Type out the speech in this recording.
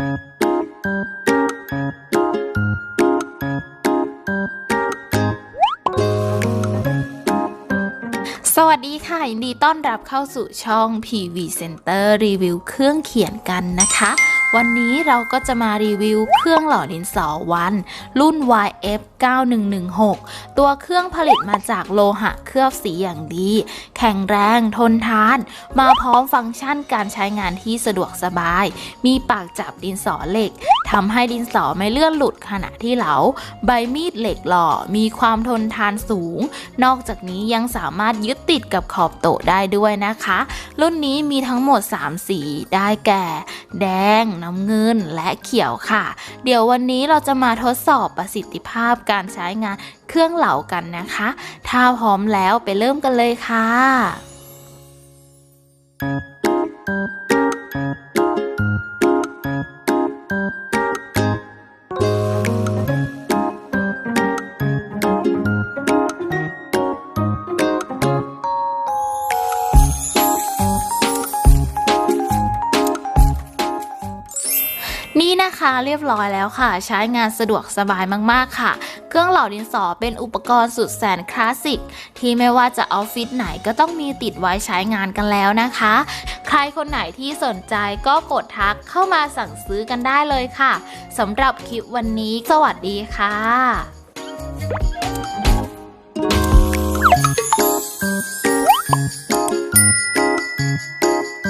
สวัสดีค่ะยินดีต้อนรับเข้าสู่ช่อง PV Center รีวิวเครื่องเขียนกันนะคะ วันนี้เราก็จะมารีวิวเครื่องหล่อดินสอวัน รุ่น YF 9116 ตัวเครื่องผลิตมาจากโลหะเคลือบสีอย่างดี แข็งแรงทนทาน มาพร้อมฟังก์ชันการใช้งานที่สะดวกสบาย มีปากจับดินสอเหล็กทำให้ดินสอไม่เลื่อนหลุดขณะที่เหลา ใบมีดเหล็กหล่อมีความทนทานสูง นอกจากนี้ยังสามารถยึดติดกับขอบโต๊ะได้ด้วยนะคะ รุ่นนี้มีทั้งหมด 3 สีได้แก่ แดง น้ำเงิน และเขียวค่ะ เดี๋ยววันนี้เราจะมาทดสอบประสิทธิภาพการใช้งานเครื่องเหลากันนะคะ ถ้าพร้อมแล้วไปเริ่มกันเลยค่ะ Thank you. นี่นะคะเรียบร้อยแล้วค่ะ ใช้งานสะดวกสบายมากๆค่ะ เครื่องเหล่าดินสอเป็นอุปกรณ์สุดแสนคลาสสิก ที่ไม่ว่าจะออฟฟิศไหนก็ต้องมีติดไว้ใช้งานกันแล้วนะคะ ใครคนไหนที่สนใจก็กดทักเข้ามาสั่งซื้อกันได้เลยค่ะสำหรับคลิปวันนี้ สวัสดีค่ะ